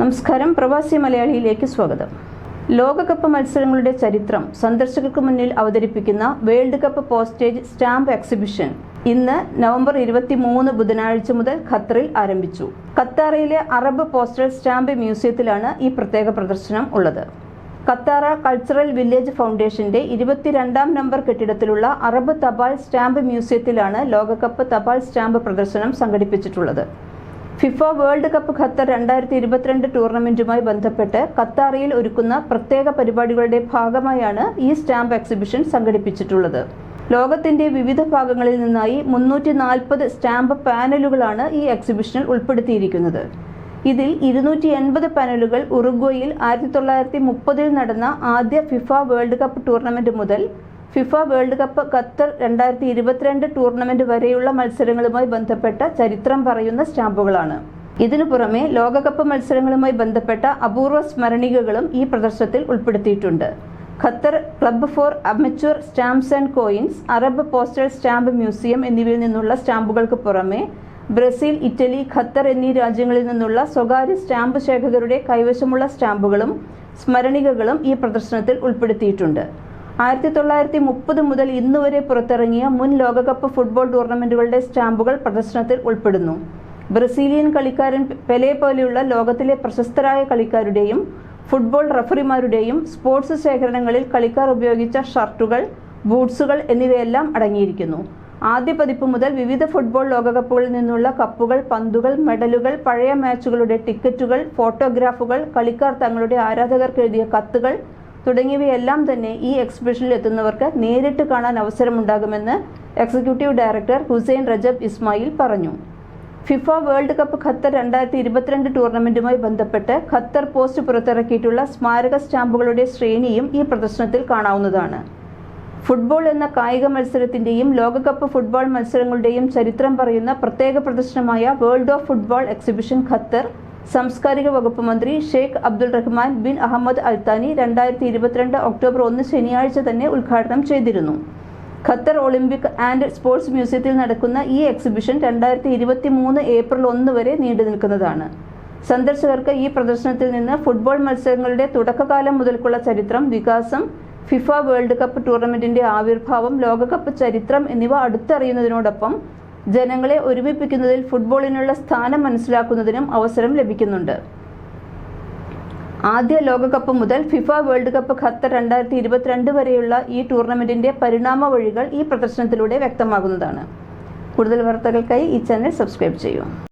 നമസ്കാരം. പ്രവാസി മലയാളിയിലേക്ക് സ്വാഗതം. ലോകകപ്പ് മത്സരങ്ങളുടെ ചരിത്രം സന്ദർശകർക്ക് മുന്നിൽ അവതരിപ്പിക്കുന്ന world cup postage stamp exhibition ഇന്ന് നവംബർ ഇരുപത്തി മൂന്ന് ബുധനാഴ്ച മുതൽ ഖത്തറിൽ ആരംഭിച്ചു. ഖത്താറയിലെ അറബ് പോസ്റ്റൽ സ്റ്റാമ്പ് മ്യൂസിയത്തിലാണ് ഈ പ്രത്യേക പ്രദർശനം ഉള്ളത്. ഖത്താറ കൾച്ചറൽ വില്ലേജ് ഫൗണ്ടേഷന്റെ ഇരുപത്തിരണ്ടാം നമ്പർ കെട്ടിടത്തിലുള്ള അറബ് തപാൽ സ്റ്റാമ്പ് മ്യൂസിയത്തിലാണ് ലോകകപ്പ് തപാൽ സ്റ്റാമ്പ് പ്രദർശനം സംഘടിപ്പിച്ചിട്ടുള്ളത്. ഫിഫ വേൾഡ് കപ്പ് ഖത്തർ രണ്ടായിരത്തി ഇരുപത്തിരണ്ട് ടൂർണമെന്റുമായി ബന്ധപ്പെട്ട് ഖത്താറിയിൽ ഒരുക്കുന്ന പ്രത്യേക പരിപാടികളുടെ ഭാഗമായാണ് ഈ സ്റ്റാമ്പ് എക്സിബിഷൻ സംഘടിപ്പിച്ചിട്ടുള്ളത്. ലോകത്തിന്റെ വിവിധ ഭാഗങ്ങളിൽ നിന്നായി മുന്നൂറ്റി നാൽപ്പത് സ്റ്റാമ്പ് പാനലുകളാണ് ഈ എക്സിബിഷനിൽ ഉൾപ്പെടുത്തിയിരിക്കുന്നത്. ഇതിൽ ഇരുന്നൂറ്റി എൺപത് പാനലുകൾ ഉറുഗ്വയിൽ ആയിരത്തി തൊള്ളായിരത്തി മുപ്പതിൽ നടന്ന ആദ്യ ഫിഫ വേൾഡ് കപ്പ് ടൂർണമെന്റ് മുതൽ ഫിഫ വേൾഡ് കപ്പ് ഖത്തർ രണ്ടായിരത്തി ഇരുപത്തിരണ്ട് ടൂർണമെന്റ് വരെയുള്ള മത്സരങ്ങളുമായി ബന്ധപ്പെട്ട ചരിത്രം പറയുന്ന സ്റ്റാമ്പുകളാണ്. ഇതിനു പുറമെ ലോകകപ്പ് മത്സരങ്ങളുമായി ബന്ധപ്പെട്ട അപൂർവ സ്മരണികകളും ഈ പ്രദർശനത്തിൽ ഉൾപ്പെടുത്തിയിട്ടുണ്ട്. Qatar club for amateur stamps and coins Arab postal stamp museum എന്നിവയിൽ നിന്നുള്ള സ്റ്റാമ്പുകൾക്ക് പുറമെ ബ്രസീൽ ഇറ്റലി ഖത്തർ എന്നീ രാജ്യങ്ങളിൽ നിന്നുള്ള സ്വകാര്യ സ്റ്റാമ്പ് ശേഖകരുടെ കൈവശമുള്ള സ്റ്റാമ്പുകളും സ്മരണികകളും ഈ പ്രദർശനത്തിൽ ഉൾപ്പെടുത്തിയിട്ടുണ്ട്. ആയിരത്തി തൊള്ളായിരത്തി മുപ്പത് മുതൽ ഇന്ന് വരെ പുറത്തിറങ്ങിയ മുൻ ലോകകപ്പ് ഫുട്ബോൾ ടൂർണമെന്റുകളുടെ സ്റ്റാമ്പുകൾ പ്രദർശനത്തിൽ ഉൾപ്പെടുന്നു. ബ്രസീലിയൻ കളിക്കാരൻ പെലെ പോലെയുള്ള ലോകത്തിലെ പ്രശസ്തരായ കളിക്കാരുടെയും ഫുട്ബോൾ റഫറിമാരുടെയും സ്പോർട്സ് ശേഖരണങ്ങളിൽ കളിക്കാർ ഉപയോഗിച്ച ഷർട്ടുകൾ ബൂട്ട്സുകൾ എന്നിവയെല്ലാം അടങ്ങിയിരിക്കുന്നു. ആദ്യ പതിപ്പ് മുതൽ വിവിധ ഫുട്ബോൾ ലോകകപ്പുകളിൽ നിന്നുള്ള കപ്പുകൾ പന്തുകൾ മെഡലുകൾ പഴയ മാച്ചുകളുടെ ടിക്കറ്റുകൾ ഫോട്ടോഗ്രാഫുകൾ കളിക്കാർ തങ്ങളുടെ ആരാധകർക്ക് എഴുതിയ കത്തുകൾ തുടങ്ങിയവയെല്ലാം തന്നെ ഈ എക്സിബിഷനിൽ എത്തുന്നവർക്ക് നേരിട്ട് കാണാൻ അവസരമുണ്ടാകുമെന്ന് executive director Hussain Rajab Ismail പറഞ്ഞു. ഫിഫ വേൾഡ് കപ്പ് ഖത്തർ രണ്ടായിരത്തി ഇരുപത്തിരണ്ട് ടൂർണമെന്റുമായി ബന്ധപ്പെട്ട് ഖത്തർ പോസ്റ്റ് പുറത്തിറക്കിയിട്ടുള്ള സ്മാരക സ്റ്റാമ്പുകളുടെ ശ്രേണിയും ഈ പ്രദർശനത്തിൽ കാണാവുന്നതാണ്. ഫുട്ബോൾ എന്ന കായിക മത്സരത്തിന്റെയും ലോകകപ്പ് ഫുട്ബോൾ മത്സരങ്ങളുടെയും ചരിത്രം പറയുന്ന പ്രത്യേക പ്രദർശനമായ world of football exhibition Qatar സാംസ്കാരിക വകുപ്പ് മന്ത്രി Sheikh Abdul Rahman bin Ahmed Al Thani രണ്ടായിരത്തി ഇരുപത്തിരണ്ട് ഒക്ടോബർ ഒന്ന് ശനിയാഴ്ച തന്നെ ഉദ്ഘാടനം ചെയ്തിരുന്നു. ഖത്തർ ഒളിമ്പിക് ആൻഡ് സ്പോർട്സ് മ്യൂസിയത്തിൽ നടക്കുന്ന ഈ എക്സിബിഷൻ രണ്ടായിരത്തി ഇരുപത്തി മൂന്ന് ഏപ്രിൽ ഒന്ന് വരെ നീണ്ടു നിൽക്കുന്നതാണ്. സന്ദർശകർക്ക് ഈ പ്രദർശനത്തിൽ നിന്ന് ഫുട്ബോൾ മത്സരങ്ങളുടെ തുടക്കകാലം മുതൽക്കുള്ള ചരിത്രം വികാസം ഫിഫ വേൾഡ് കപ്പ് ടൂർണമെന്റിന്റെ ആവിർഭാവം ലോകകപ്പ് ചരിത്രം എന്നിവ അടുത്തറിയുന്നതിനോടൊപ്പം ജനങ്ങളെ ഒരുമിപ്പിക്കുന്നതിൽ ഫുട്ബോളിനുള്ള സ്ഥാനം മനസ്സിലാക്കുന്നതിനും അവസരം ലഭിക്കുന്നുണ്ട്. ആദ്യ ലോകകപ്പ് മുതൽ ഫിഫ വേൾഡ് കപ്പ് ഖത്തർ രണ്ടായിരത്തി ഇരുപത്തിരണ്ട് വരെയുള്ള ഈ ടൂർണമെന്റിന്റെ പരിണാമ വഴികൾ ഈ പ്രദർശനത്തിലൂടെ വ്യക്തമാകുന്നതാണ്. കൂടുതൽ വാർത്തകൾക്കായി ഈ ചാനൽ സബ്സ്ക്രൈബ് ചെയ്യൂ.